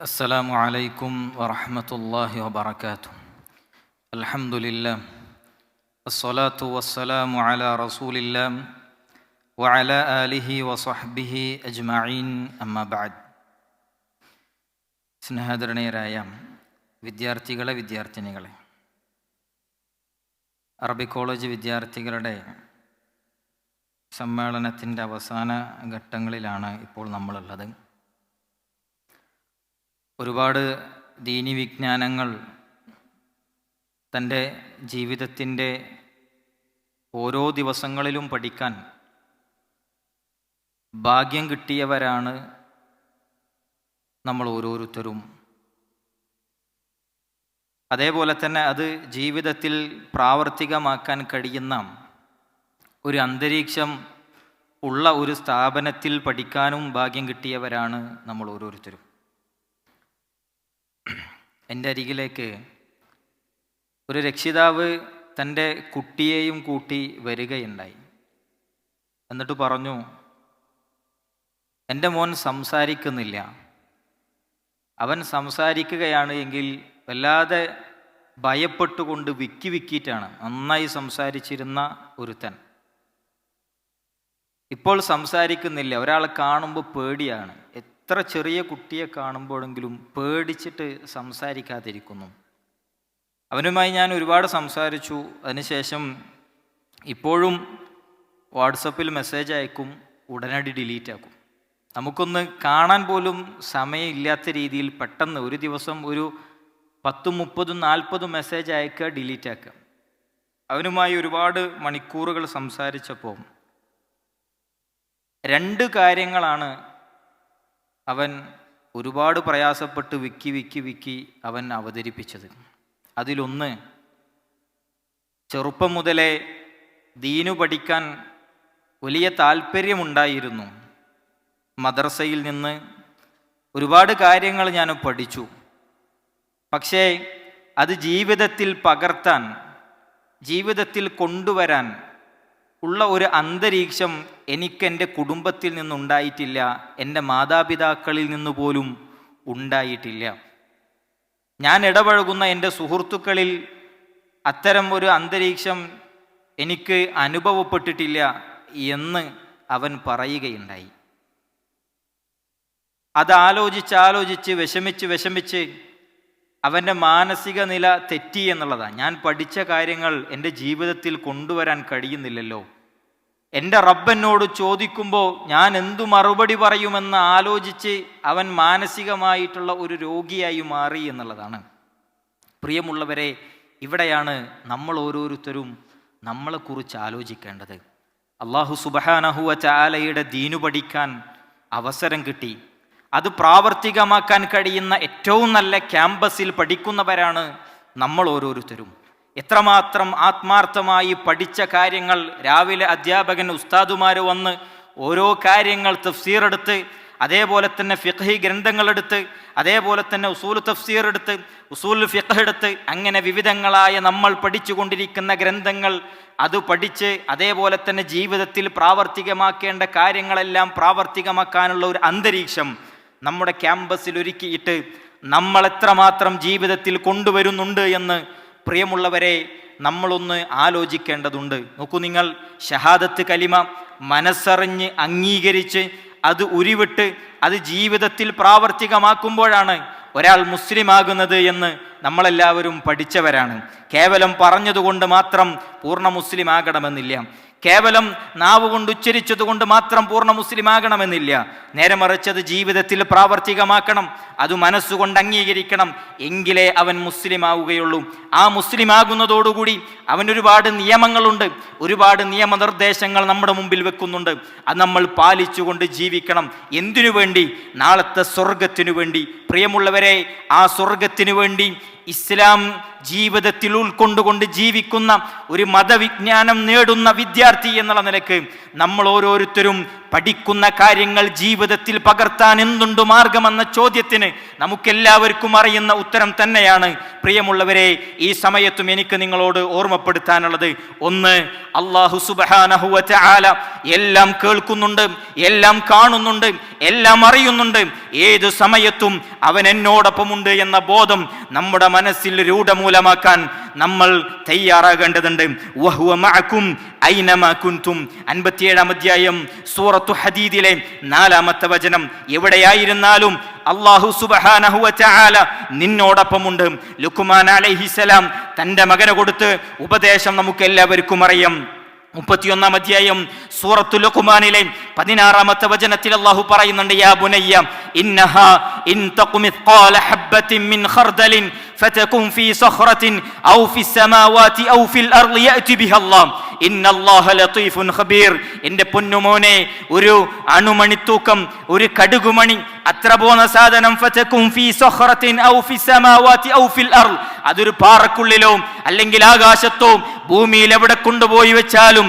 السلام عليكم ورحمة الله وبركاته الحمد لله الصلاة والسلام على رسول الله وعلى آله وصحبه أجمعين أما بعد സ്നേഹധരണീയരായ വിദ്യാർത്ഥികളെ വിദ്യാർത്ഥിനികളെ അറബി കോളേജ് വിദ്യാർത്ഥികളുടെ സമ്മേളനത്തിൻ്റെ അവസാന ഘട്ടങ്ങളിലാണ് ഇപ്പോൾ നമ്മളുള്ളത് ഒരുപാട് ദീനി വിജ്ഞാനങ്ങൾ തന്റെ ജീവിതത്തിന്റെ ഓരോ ദിവസങ്ങളിലും പഠിക്കാൻ ഭാഗ്യം കിട്ടിയവരാണ് നമ്മൾ ഓരോരുത്തരും. അതേപോലെ തന്നെ അത് ജീവിതത്തിൽ പ്രാവർത്തികമാക്കാൻ കഴിയുന്ന ഒരു അന്തരീക്ഷം ഉള്ള ഒരു സ്ഥാപനത്തിൽ പഠിക്കാനും ഭാഗ്യം കിട്ടിയവരാണ് നമ്മൾ ഓരോരുത്തരും. എന്റെ അരികിലേക്ക് ഒരു രക്ഷിതാവ് തന്റെ കുട്ടിയെയും കൂട്ടി വരികയുണ്ടായി. എന്നിട്ട് പറഞ്ഞു എന്റെ മോൻ സംസാരിക്കുന്നില്ല. അവൻ സംസാരിക്കുകയാണ് എങ്കിൽ വല്ലാതെ ഭയപ്പെട്ടുകൊണ്ട് വിക്കി വിക്കിയിട്ടാണ് നന്നായി സംസാരിച്ചിരുന്ന ഒരുത്തൻ. ഇപ്പോൾ സംസാരിക്കുന്നില്ല. ഒരാളെ കാണുമ്പോൾ പേടിയാണ്. എത്ര ചെറിയ കുട്ടിയെ കാണുമ്പോഴെങ്കിലും പേടിച്ചിട്ട് സംസാരിക്കാതിരിക്കുന്നു. അവനുമായി ഞാൻ ഒരുപാട് സംസാരിച്ചു. അതിനുശേഷം ഇപ്പോഴും വാട്സപ്പിൽ മെസ്സേജ് അയക്കും ഉടനടി ഡിലീറ്റ് ആക്കും. നമുക്കൊന്ന് കാണാൻ പോലും സമയമില്ലാത്ത രീതിയിൽ പെട്ടെന്ന് ഒരു ദിവസം ഒരു പത്തും മുപ്പതും നാൽപ്പതും മെസ്സേജ് അയക്കുക ഡിലീറ്റ് ആക്കുക. അവനുമായി ഒരുപാട് മണിക്കൂറുകൾ സംസാരിച്ചപ്പോൾ രണ്ട് കാര്യങ്ങളാണ് അവൻ ഒരുപാട് പ്രയാസപ്പെട്ട് വിക്കി വിക്കി വിക്കി അവൻ അവതരിപ്പിച്ചത്. അതിലൊന്ന് ചെറുപ്പം മുതലേ ദീനു പഠിക്കാൻ വലിയ താല്പര്യമുണ്ടായിരുന്നു. മദ്രസയിൽ നിന്ന് ഒരുപാട് കാര്യങ്ങൾ ഞാൻ പഠിച്ചു. പക്ഷേ അത് ജീവിതത്തിൽ പകർത്താൻ ജീവിതത്തിൽ കൊണ്ടുവരാൻ ഉള്ള ഒരു അന്തരീക്ഷം എനിക്ക് എന്റെ കുടുംബത്തിൽ നിന്നുണ്ടായിട്ടില്ല. എന്റെ മാതാപിതാക്കളിൽ നിന്ന് പോലും ഉണ്ടായിട്ടില്ല. ഞാൻ ഇടപഴകുന്ന എന്റെ സുഹൃത്തുക്കളിൽ അത്തരം ഒരു അന്തരീക്ഷം എനിക്ക് അനുഭവപ്പെട്ടിട്ടില്ല എന്ന് അവൻ പറയുകയുണ്ടായി. അത് ആലോചിച്ച് ആലോചിച്ച് വിഷമിച്ച് വിഷമിച്ച് അവന്റെ മാനസിക നില തെറ്റി എന്നുള്ളതാണ് ഞാൻ പഠിച്ച കാര്യങ്ങൾ എന്റെ ജീവിതത്തിൽ കൊണ്ടുവരാൻ കഴിയുന്നില്ലല്ലോ. എന്റെ റബ്ബനോട് ചോദിക്കുമ്പോൾ ഞാൻ എന്തു മറുപടി പറയുമെന്ന് ആലോചിച്ച് അവൻ മാനസികമായിട്ടുള്ള ഒരു രോഗിയായി മാറി എന്നുള്ളതാണ്. പ്രിയമുള്ളവരെ ഇവിടെയാണ് നമ്മൾ ഓരോരുത്തരും നമ്മളെക്കുറിച്ച് ആലോചിക്കേണ്ടത്. അള്ളാഹു സുബഹാനഹുവ ചാലയുടെ ദീനു പഠിക്കാൻ അവസരം കിട്ടി. അത് പ്രാവർത്തികമാക്കാൻ കഴിയുന്ന ഏറ്റവും നല്ല ക്യാമ്പസിൽ പഠിക്കുന്നവരാണ് നമ്മൾ ഓരോരുത്തരും. എത്രമാത്രം ആത്മാർത്ഥമായി പഠിച്ച കാര്യങ്ങൾ രാവിലെ അധ്യാപകൻ ഉസ്താദുമാർ വന്ന് ഓരോ കാര്യങ്ങൾ തഫ്സീർ എടുത്ത് അതേപോലെ തന്നെ ഫിഖഹി ഗ്രന്ഥങ്ങളെടുത്ത് അതേപോലെ തന്നെ ഉസൂൽ തഫ്സീർ എടുത്ത് ഉസൂൽ ഫിഖഹ് എടുത്ത് അങ്ങനെ വിവിധങ്ങളായ നമ്മൾ പഠിച്ചുകൊണ്ടിരിക്കുന്ന ഗ്രന്ഥങ്ങൾ അത് പഠിച്ച് അതേപോലെ തന്നെ ജീവിതത്തിൽ പ്രാവർത്തികമാക്കേണ്ട കാര്യങ്ങളെല്ലാം പ്രാവർത്തികമാക്കാനുള്ള ഒരു അന്തരീക്ഷം നമ്മുടെ ക്യാമ്പസിൽ ഒരുക്കിയിട്ട് നമ്മൾ എത്രമാത്രം ജീവിതത്തിൽ കൊണ്ടുവരുന്നുണ്ട് എന്ന് പ്രിയമുള്ളവരെ നമ്മളൊന്ന് ആലോചിക്കേണ്ടതുണ്ട്. നോക്കൂ നിങ്ങൾ ഷഹാദത്ത് കലിമ മനസ്സറിഞ്ഞ് അംഗീകരിച്ച് അത് ഉരുവിട്ട് അത് ജീവിതത്തിൽ പ്രാവർത്തികമാക്കുമ്പോഴാണ് ഒരാൾ മുസ്ലിമാകുന്നത് എന്ന് നമ്മളെല്ലാവരും പഠിച്ചവരാണ്. കേവലം പറഞ്ഞതുകൊണ്ട് മാത്രം പൂർണ മുസ്ലിം ആകണമെന്നില്ല കേവലം നാവ് കൊണ്ട് ഉച്ചരിച്ചത് കൊണ്ട് മാത്രം പൂർണ മുസ്ലിം ആകണമെന്നില്ല നേരെ മറിച്ചത് ജീവിതത്തിൽ പ്രാവർത്തികമാക്കണം. അത് മനസ്സുകൊണ്ട് അംഗീകരിക്കണം. എങ്കിലേ അവൻ മുസ്ലിം ആവുകയുള്ളൂ ആ മുസ്ലിം ആകുന്നതോടുകൂടി അവൻ ഒരുപാട് നിയമങ്ങളുണ്ട്. ഒരുപാട് നിയമനിർദ്ദേശങ്ങൾ നമ്മുടെ മുമ്പിൽ വെക്കുന്നുണ്ട്. അത് നമ്മൾ പാലിച്ചുകൊണ്ട് ജീവിക്കണം. എന്തിനു വേണ്ടി? നാളത്തെ സ്വർഗത്തിനു വേണ്ടി. പ്രിയമുള്ളവരെ ആ സ്വർഗത്തിനു വേണ്ടി ഇസ്ലാം ജീവിതത്തിൽ ഉൾക്കൊണ്ടുകൊണ്ട് ജീവിക്കുന്ന ഒരു മതവിജ്ഞാനം നേടുന്ന വിദ്യാർത്ഥി എന്നുള്ള നിലയ്ക്ക് നമ്മൾ ഓരോരുത്തരും പഠിക്കുന്ന കാര്യങ്ങൾ ജീവിതത്തിൽ പകർത്താൻ എന്തുണ്ട് മാർഗമെന്ന ചോദ്യത്തിന് നമുക്കെല്ലാവർക്കും അറിയുന്ന ഉത്തരം തന്നെയാണ്. പ്രിയമുള്ളവരെ ഈ സമയത്തും എനിക്ക് നിങ്ങളോട് ഓർമ്മപ്പെടുത്താനുള്ളത് ഒന്ന് അള്ളാഹു സുബാനഹുവ ആല എല്ലാം കേൾക്കുന്നുണ്ട് എല്ലാം കാണുന്നുണ്ട് എല്ലാം അറിയുന്നുണ്ട്. ഏത് സമയത്തും അവൻ എന്നോടൊപ്പമുണ്ട് എന്ന ബോധം നമ്മുടെ മനസ്സിൽ രൂഢമൂലമാക്കാൻ നമ്മൾ തയ്യാറാകേണ്ടതുണ്ട്. അൻപത്തിയേഴാം അധ്യായം സൂറത്തു ഹദീദിലെ നാലാമത്തെ വചനം. എവിടെയായിരുന്നാലും അള്ളാഹു സുബഹാനഹുവ നിന്നോടൊപ്പമുണ്ട്. ലുക്കുമാൻ അലഹിസലാം തന്റെ മകനെ കൊടുത്ത് ഉപദേശം നമുക്ക് എല്ലാവർക്കും അറിയാം. മുപ്പത്തിയൊന്നാം അധ്യായം സൂറത്തു ലുഖ്മാനിലെ പതിനാറാമത്തെ വചനത്തിൽ അള്ളാഹു പറയുന്നുണ്ട് യാ ബുനയ്യ ഇന്നഹ ഇൻ തഖു മിത്ഖാല ഹബ്ബത്തിൻ മിൻ ഖർദലിൻ ഫതകുൻ ഫീ സഖറത്തിൻ ഔ ഫി السماوات ഔ ഫിൽ അർളി യഅതി ബിഹ അല്ലാഹ് ഇന്നല്ലാഹ ലതീഫുൻ ഖബീർ എൻ്റെ പൊന്നുമോനെ ഒരു അണുമണിത്തൂക്കം ഒരു കടുകുമണി അത്ര പോന്ന സാധനം ഫതകുൻ ഫീ സഖറത്തിൻ ഔ ഫി السماوات ഔ ഫിൽ അർള് അതൊരു പാറക്കുള്ളിലോ അല്ലെങ്കിൽ ആകാശത്തോ ഭൂമിയിൽ എവിടെ കൊണ്ടുപോയി വെച്ചാലും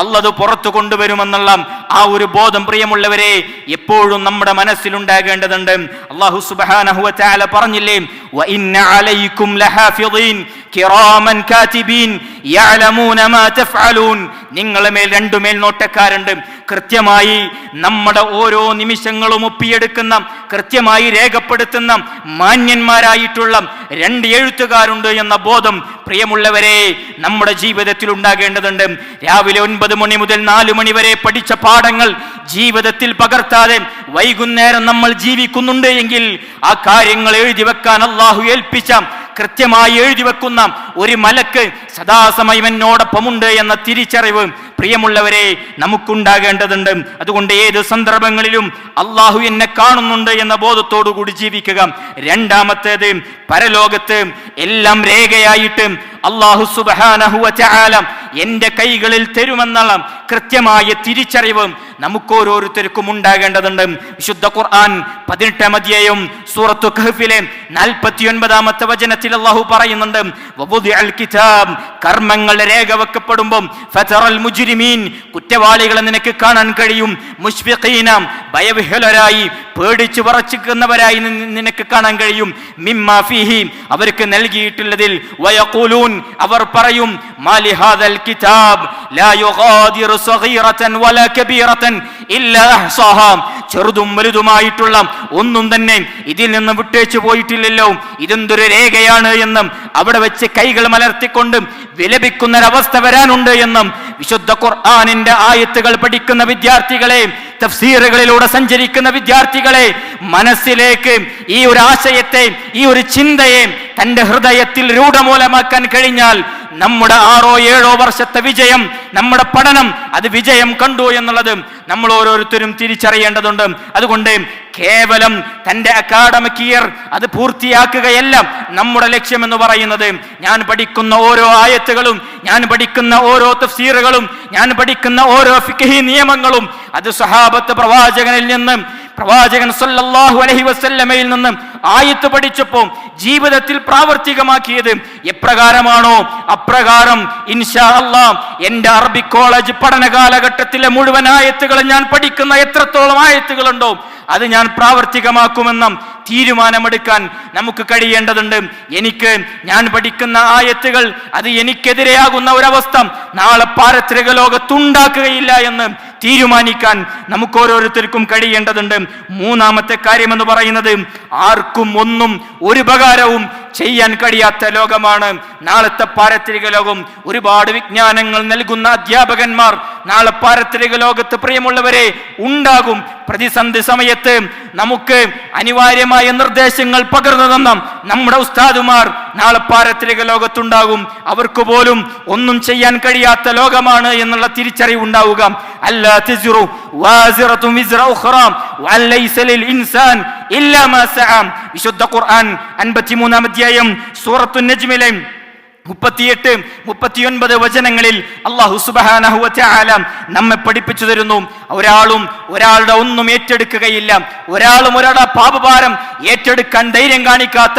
അല്ലത് പുറത്തു കൊണ്ടുവരുമെന്നുള്ള ആ ഒരു ബോധം പ്രിയമുള്ളവരെ എപ്പോഴും നമ്മുടെ മനസ്സിലുണ്ടാകേണ്ടതുണ്ട്. അള്ളാഹു സുബ്ഹാനഹു ചാല പറഞ്ഞില്ലേ മാ നിങ്ങളെ മേൽ രണ്ടു മേൽനോട്ടക്കാരുണ്ട്. കൃത്യമായി നമ്മുടെ ഓരോ നിമിഷങ്ങളും ഒപ്പിയെടുക്കുന്ന കൃത്യമായി രേഖപ്പെടുത്തുന്ന മാന്യന്മാരായിട്ടുള്ള രണ്ട് എഴുത്തുകാരുണ്ട് എന്ന ബോധം പ്രിയമുള്ളവരെ നമ്മുടെ ജീവിതത്തിൽ ഉണ്ടാകേണ്ടതുണ്ട്. രാവിലെ ഒൻപത് മണി മുതൽ നാലു മണി വരെ പഠിച്ച പാഠങ്ങൾ ജീവിതത്തിൽ പകർത്താതെ വൈകുന്നേരം നമ്മൾ ജീവിക്കുന്നുണ്ട് എങ്കിൽ ആ കാര്യങ്ങൾ എഴുതി വെക്കാൻ അള്ളാഹു ഏൽപ്പിച്ച കൃത്യമായി എഴുതി വെക്കുന്ന ഒരു മലക്ക് സദാസമയം എന്നോടൊപ്പമുണ്ട് എന്ന തിരിച്ചറിവ് പ്രിയമുള്ളവരെ നമുക്കുണ്ടാകേണ്ടതുണ്ട്. അതുകൊണ്ട് ഏത് സന്ദർഭങ്ങളിലും അള്ളാഹു എന്നെ കാണുന്നുണ്ട് എന്ന ബോധത്തോടു കൂടി ജീവിക്കുക. രണ്ടാമത്തേത് പരലോകത്ത് എല്ലാം രേഖയായിട്ട് അള്ളാഹു സുബാനഹുവ എന്റെ കൈകളിൽ തരുമെന്നുള്ള കൃത്യമായ തിരിച്ചറിവ് നമുക്ക് ഓരോരുത്തർക്കും ഉണ്ടാകേണ്ടതുണ്ട്. വിശുദ്ധ ഖുർആൻ പതിനെട്ടാം അധ്യായം സൂറത്തു കഹഫിലെ നാൽപ്പത്തി ഒൻപതാമത്തെ വചനത്തിൽ അള്ളാഹു പറയുന്നുണ്ട് കർമ്മങ്ങൾ രേഖ വെക്കപ്പെടുമ്പോൾ ഫതറൽ മുജ്രിമീൻ കുറ്റവാളികളെ നിനക്ക് കാണാൻ കഴിയും. മുഷ്ഫിഖീന ഭയവിഹലരായി പേടിച്ചു പറച്ചിക്കുന്നവരായി നിനക്ക് കാണാൻ കഴിയും. മിമ്മാ ഫീഹി അവർക്ക് നൽകിയിട്ടുള്ളതിൽ വയഖൂലൂൻ അവർ പറയും മാലി ഹാദൽ കിതാബ് ലാ യുഗാദിറു സഗീറതൻ വലാ കബീറതൻ ചെറുതും വലുതുമായിട്ടുള്ള ഒന്നും തന്നെ ഇതിൽ നിന്ന് വിട്ടേച്ചു പോയിട്ടില്ലല്ലോ. ഇതെന്തൊരു രേഖയാണ് എന്നും അവിടെ വെച്ച് കൈകൾ മലർത്തിക്കൊണ്ട് വിലപിക്കുന്നൊരവസ്ഥ വരാനുണ്ട് എന്നും വിശുദ്ധ ഖുർആാനിന്റെ ആയത്തുകൾ പഠിക്കുന്ന വിദ്യാർത്ഥികളെ തഫ്സീറുകളിലൂടെ സഞ്ചരിക്കുന്ന വിദ്യാർത്ഥികളെ മനസ്സിലേക്ക് ഈ ഒരു ആശയത്തെ ഈ ഒരു ചിന്തയെ തന്റെ ഹൃദയത്തിൽ രൂഢമൂലമാക്കാൻ കഴിഞ്ഞാൽ നമ്മുടെ ആറോ ഏഴോ വർഷത്തെ വിജയം നമ്മുടെ പഠനം അത് വിജയം കണ്ടു എന്നുള്ളത് നമ്മൾ ഓരോരുത്തരും തിരിച്ചറിയേണ്ടതുണ്ട്. അതുകൊണ്ട് കേവലം തന്റെ അക്കാഡമിക് ഇയർ അത് പൂർത്തിയാക്കുകയല്ല നമ്മുടെ ലക്ഷ്യമെന്ന് പറയുന്നത്. ഞാൻ പഠിക്കുന്ന ഓരോ ആയത്തുകളും ഞാൻ പഠിക്കുന്ന ഓരോ തഫ്സീറുകളും ഞാൻ പഠിക്കുന്ന ഓരോ ഫിഖഹി നിയമങ്ങളും അത് സഹാബത്ത് പ്രവാചകനിൽ നിന്ന് പ്രവാചകൻ സല്ലല്ലാഹു അലൈഹി വസല്ലമയിൽ നിന്ന് ആയത്ത് പഠിച്ചപ്പോൾ ജീവിതത്തിൽ പ്രാവർത്തികമാക്കിയത് എപ്രകാരമാണോ അപ്രകാരം ഇൻഷാ അല്ലാ എന്റെ അറബി കോളേജ് പഠന കാലഘട്ടത്തിലെ മുഴുവൻ ആയത്തുകളും ഞാൻ പഠിക്കുന്ന എത്രത്തോളം ആയത്തുകളുണ്ടോ അത് ഞാൻ പ്രാവർത്തികമാക്കുമെന്ന തീരുമാനമെടുക്കാൻ നമുക്ക് കഴിയേണ്ടതുണ്ട്. എനിക്ക് ഞാൻ പഠിക്കുന്ന ആയത്തുകൾ അത് എനിക്കെതിരെയാകുന്ന ഒരവസ്ഥ നാളെ പാരത്രിക ലോകത്തുണ്ടാക്കുകയില്ല എന്ന് തീരുമാനിക്കാൻ നമുക്ക് ഓരോരുത്തർക്കും കഴിയേണ്ടതുണ്ട്. മൂന്നാമത്തെ കാര്യം എന്ന് പറയുന്നത് ആർക്കും ഒന്നും ഒരു ഉപകാരവും ചെയ്യാൻ കഴിയാത്ത ലോകമാണ്. നാളത്തെ പാരത്രിക ലോകം. ഒരുപാട് വിജ്ഞാനങ്ങൾ നൽകുന്ന അധ്യാപകന്മാർ നാളെ പാരത്രിക ലോകത്ത് പ്രിയമുള്ളവരെ ഉണ്ടാകും. പ്രതിസന്ധി സമയത്ത് നമുക്ക് അനിവാര്യമായ നിർദ്ദേശങ്ങൾ പകർന്നു തന്ന നമ്മുടെ ഉസ്താദുമാർ നാളെ പാരത്രിക ലോകത്തുണ്ടാകും. അവർക്ക് പോലും ഒന്നും ചെയ്യാൻ കഴിയാത്ത ലോകമാണ് എന്നുള്ള അല്ലാ വലൈസ ലിൽ ഇൻസാൻ ഇല്ലാ മാ വിശുദ്ധ ഖുർആൻ 53 അധ്യായം സൂറത്തു നജ്മിലെ മുപ്പത്തിയെട്ട് മുപ്പത്തിയൊൻപത് വചനങ്ങളിൽ അള്ളാഹു സുബാനഹുല നമ്മെ പഠിപ്പിച്ചു തരുന്നു. ഒരാളും ഒരാളുടെ ഒന്നും ഏറ്റെടുക്കുകയില്ല. ഒരാളും ഒരാളുടെ പാപഭാരം ഏറ്റെടുക്കാൻ ധൈര്യം കാണിക്കാത്ത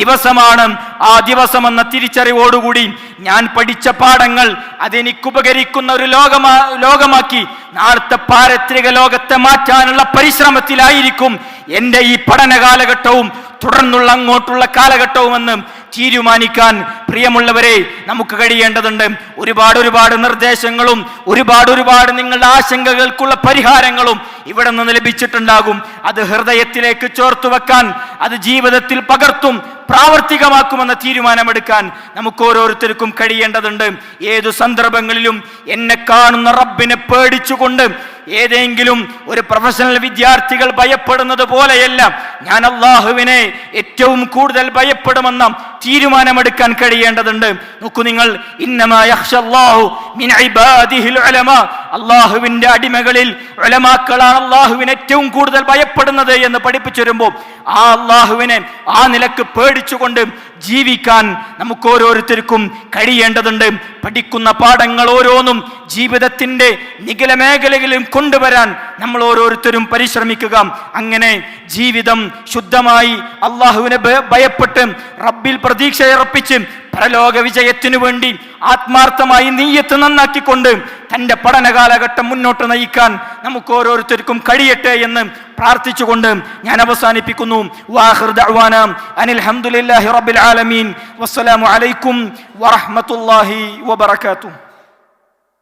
ദിവസമാണ്. ആ ദിവസം എന്ന തിരിച്ചറിവോടുകൂടി ഞാൻ പഠിച്ച പാഠങ്ങൾ അതെനിക്ക് ഉപകരിക്കുന്ന ഒരു ലോകമാ ലോകമാക്കി. നാളത്തെ പാരത്രിക ലോകത്തെ മാറ്റാനുള്ള പരിശ്രമത്തിലായിരിക്കും എന്റെ ഈ പഠന കാലഘട്ടവും തുടർന്നുള്ള അങ്ങോട്ടുള്ള കാലഘട്ടവുമെന്ന് തീരുമാനിക്കാൻ പ്രിയമുള്ളവരെ നമുക്ക് കഴിയേണ്ടതുണ്ട് ഒരുപാട് ഒരുപാട് നിർദ്ദേശങ്ങളും ഒരുപാട് ഒരുപാട് നിങ്ങളുടെ ആശങ്കകൾക്കുള്ള പരിഹാരങ്ങളും ഇവിടെ നിന്ന് ലഭിച്ചിട്ടുണ്ടാകും. അത് ഹൃദയത്തിലേക്ക് ചോർത്തു വെക്കാൻ അത് ജീവിതത്തിൽ പകർത്തും പ്രാവർത്തികമാക്കുമെന്ന തീരുമാനമെടുക്കാൻ നമുക്ക് ഓരോരുത്തർക്കും കഴിയേണ്ടതുണ്ട്. ഏതു സന്ദർഭങ്ങളിലും എന്നെ കാണുന്ന റബ്ബിനെ പേടിച്ചുകൊണ്ട് ഏതെങ്കിലും ഒരു പ്രൊഫഷണൽ വിദ്യാർത്ഥികൾ ഭയപ്പെടുന്നത് പോലെയല്ല. ഞാൻ അള്ളാഹുവിനെ ഏറ്റവും കൂടുതൽ ഭയപ്പെടുമെന്ന തീരുമാനമെടുക്കാൻ കഴിയേണ്ടതുണ്ട്. നോക്കൂ നിങ്ങൾ അള്ളാഹുവിന്റെ അടിമകളിൽ ഒലമാക്കളാണ് അള്ളാഹുവിനെ ഏറ്റവും കൂടുതൽ ഭയപ്പെടുന്നത് എന്ന് പഠിപ്പിച്ചു വരുമ്പോൾ ആ അള്ളാഹുവിനെ ആ നിലയ്ക്ക് പേടിച്ചുകൊണ്ട് ജീവിക്കാൻ നമുക്ക് ഓരോരുത്തർക്കും കഴിയേണ്ടതുണ്ട്. പഠിക്കുന്ന പാഠങ്ങൾ ഓരോന്നും ജീവിതത്തിന്റെ നിഖില മേഖലകളിലും കൊണ്ടുവരാൻ നമ്മൾ ഓരോരുത്തരും പരിശ്രമിക്കുക. അങ്ങനെ ജീവിതം ശുദ്ധമായി അള്ളാഹുവിനെ ഭയപ്പെട്ട് റബ്ബിൽ പ്രതീക്ഷയർപ്പിച്ച് പരലോക വിജയത്തിനു വേണ്ടി ആത്മാർത്ഥമായി നീയത്ത് നന്നാക്കിക്കൊണ്ട് തന്റെ പഠന കാലഘട്ടം മുന്നോട്ട് നയിക്കാൻ നമുക്ക് ഓരോരുത്തർക്കും കഴിയട്ടെ എന്ന് പ്രാർത്ഥിച്ചുകൊണ്ട് ഞാൻ അവസാനിപ്പിക്കുന്നു. അനിൽ ഹംദുലില്ലാഹി റബ്ബിൽ ആലമീൻ. വസ്സലാമു അലൈക്കും wa.